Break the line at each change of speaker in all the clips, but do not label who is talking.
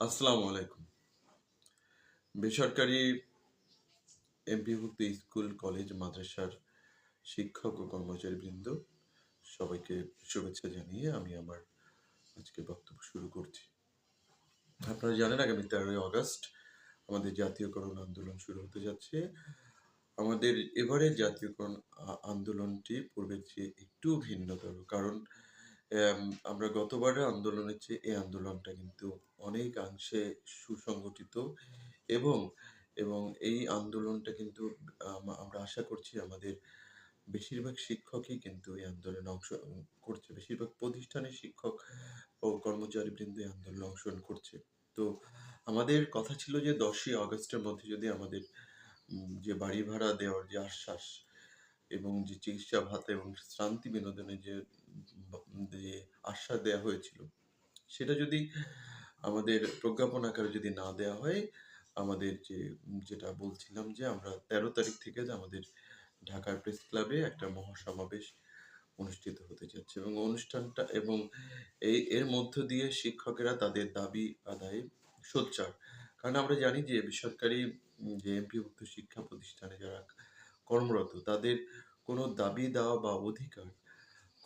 আসসালামু আলাইকুম। বেসরকারি এমপিভুক্ত স্কুল, কলেজ, মাদ্রাসার শিক্ষক ও কর্মচারীবৃন্দ, সবাইকে শুভেচ্ছা জানিয়ে আমি আমার আজকে বক্তব্য শুরু করছি। আপনারা জানেন আগামী তেরোই আগস্ট আমাদের জাতীয়করণ আন্দোলন শুরু হতে যাচ্ছে। আমাদের এবারের জাতীয়করণ আন্দোলনটি পূর্বের চেয়ে একটু ভিন্নতর, কারণ আমরা গতবারের আন্দোলনের চেয়ে এই আন্দোলনটা কিন্তু অনেকাংশে সুসংগঠিত এবং এবং এই আন্দোলনটা কিন্তু আমরা আশা করছি আমাদের বেশিরভাগ শিক্ষকই কিন্তু এই আন্দোলনে অংশ, করছে। বেশিরভাগ প্রতিষ্ঠানের শিক্ষক ও কর্মচারীবৃন্দ এই আন্দোলনে অংশগ্রহণ করছে। তো আমাদের কথা ছিল যে দশই আগস্টের মধ্যে যদি আমাদের যে বাড়ি ভাড়া দেওয়ার যে আশ্বাস এবং যে চিকিৎসা ভাতা এবং শ্রান্তি বিনোদনের যে যে আশ্বাস দেওয়া হয়েছিল, সেটা যদি আমাদের প্রজ্ঞাপন আকারে যদি না দেওয়া হয়, আমাদের যে, যেটা বলছিলাম যে, আমরা তেরো তারিখ থেকে যে আমাদের ঢাকার প্রেস ক্লাবে একটা মহাসমাবেশ অনুষ্ঠিত হতে যাচ্ছে এবং অনুষ্ঠানটা এবং এই, এর মধ্য দিয়ে শিক্ষকেরা তাদের দাবি আদায়ে সোচ্চার। কারণ আমরা জানি যে, বেসরকারি যে এমপিভুক্ত শিক্ষা প্রতিষ্ঠানে যারা কর্মরত, তাদের কোনো দাবি দেওয়া বা অধিকার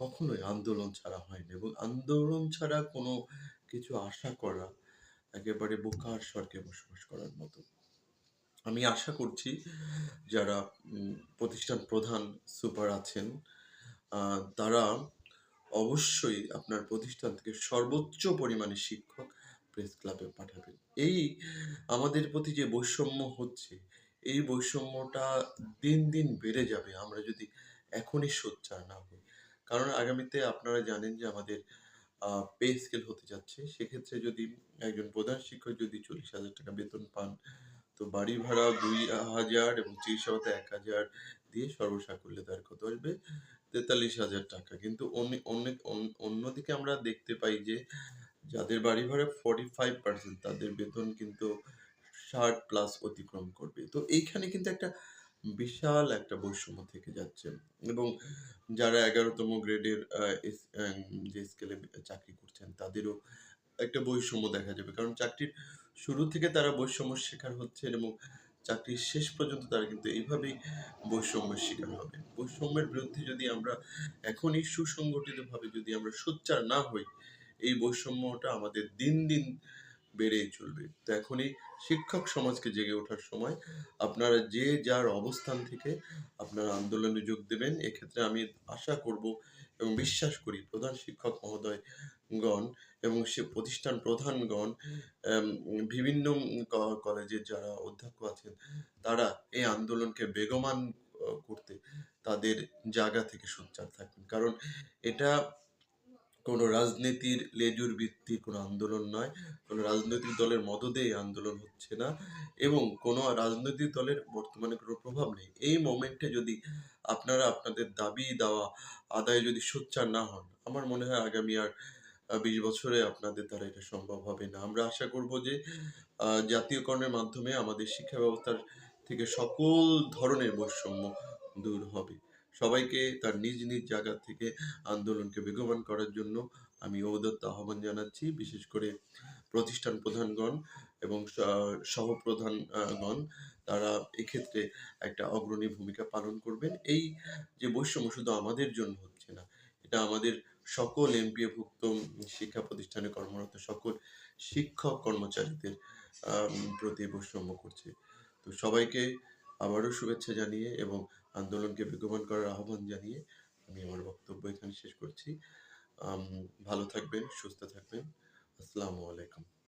কখনোই আন্দোলন ছাড়া হয়নি এবং আন্দোলন ছাড়া কোনো কিছু আশা করা একেবারে বোকার স্বর্গে বসবাস করার মতো। আমি আশা করছি যারা প্রতিষ্ঠান প্রধান সুপার আছেন তারা অবশ্যই আপনার প্রতিষ্ঠান থেকে সর্বোচ্চ পরিমাণে শিক্ষক প্রেস ক্লাবে পাঠাবেন। এই আমাদের প্রতি যে বৈষম্য হচ্ছে, এই বৈষম্যটা দিন দিন বেড়ে যাবে। আমরা যদি এখনই সোচ্চার না হই কারণ আগামীতে আপনারা জানেন যে আমাদের পে স্কেল হতে যাচ্ছে। সেক্ষেত্রে যদি একজন প্রধান শিক্ষক যদি চল্লিশ হাজার টাকা বেতন পান, তো বাড়ি ভাড়া দুই হাজার এবং চিকিৎসা ভাতা এক হাজার দিয়ে সর্বসাকুল্যে তার কত আসবে? তেতাল্লিশ হাজার টাকা। কিন্তু অন্যদিকে আমরা দেখতে পাই যে যাদের বাড়ি ভাড়া ফর্টি ফাইভ পার্সেন্ট তাদের বেতন কিন্তু ষাট প্লাস অতিক্রম করবে। তো এইখানে কিন্তু একটা বিশাল একটা বৈষম্য থেকে যাচ্ছে। এবং যারা এগারোতম গ্রেডের যে স্কেলে চাকরি করছেন, তাদেরও একটা বৈষম্য দেখা যাবে। কারণ চাকরির শুরু থেকে তারা বৈষম্যের শিকার হচ্ছেন এবং চাকরির শেষ পর্যন্ত তারা কিন্তু এইভাবেই বৈষম্যের শিকার হবে। বৈষম্যের বিরুদ্ধে যদি আমরা এখনই সুসংগঠিতভাবে যদি আমরা সোচ্চার না হই, এই বৈষম্যটা আমাদের দিন দিন বেড়েই চলবে। তো এখনই শিক্ষক সমাজকে জেগে ওঠার সময় আপনারা যে যার অবস্থান থেকে আপনারা আন্দোলনে যোগ দেবেন, এক্ষেত্রে আমি আশা করব এবং বিশ্বাস করি প্রধান শিক্ষক মহোদয়গণ এবং সে প্রতিষ্ঠান প্রধানগণ বিভিন্ন কলেজের যারা অধ্যক্ষ আছেন, তারা এই আন্দোলনকে বেগমান করতে তাদের জায়গা থেকে সোচ্চার থাকবেন। কারণ এটা কোনো রাজনীতির লেজুর ভিত্তিক কোনো আন্দোলন নয়। কোনো রাজনৈতিক দলের মদদে এই আন্দোলন হচ্ছে না এবং কোনো রাজনৈতিক দলের বর্তমানে কোনো প্রভাব নেই। এই মোমেন্টে যদি আপনারা আপনাদের দাবি দেওয়া, আদায়ে যদি সোচ্চার না হন, আমার মনে হয় আগামী আর বিশ বছরে আপনাদের দ্বারা এটা সম্ভব হবে না। আমরা আশা করব যে জাতীয়করণের মাধ্যমে আমাদের শিক্ষা ব্যবস্থার থেকে সকল ধরনের বৈষম্য দূর হবে। সবাইকে তার নিজ নিজ জায়গা থেকে আন্দোলনকে বেগবান করার জন্য আমি ঔদত্ত আহ্বান জানাচ্ছি, বিশেষ করে প্রতিষ্ঠান প্রধানগণ এবং সহপ্রধানগণ তারা এক্ষেত্রে একটা অগ্রণী ভূমিকা পালন করবেন। এই যে বৈষম্য শুধু আমাদের জন্য হচ্ছে না, এটা আমাদের সকল এমপিএভুক্ত শিক্ষা প্রতিষ্ঠানে কর্মরত সকল শিক্ষক কর্মচারীদের প্রতি বৈষম্য করছে। তো সবাইকে আবারও শুভেচ্ছা জানিয়ে এবং আন্দোলনকে বেগবান করার আহ্বান জানিয়ে আমি আমার বক্তব্য এখানে শেষ করছি। ভালো থাকবেন, সুস্থ থাকবেন। আসসালামু আলাইকুম।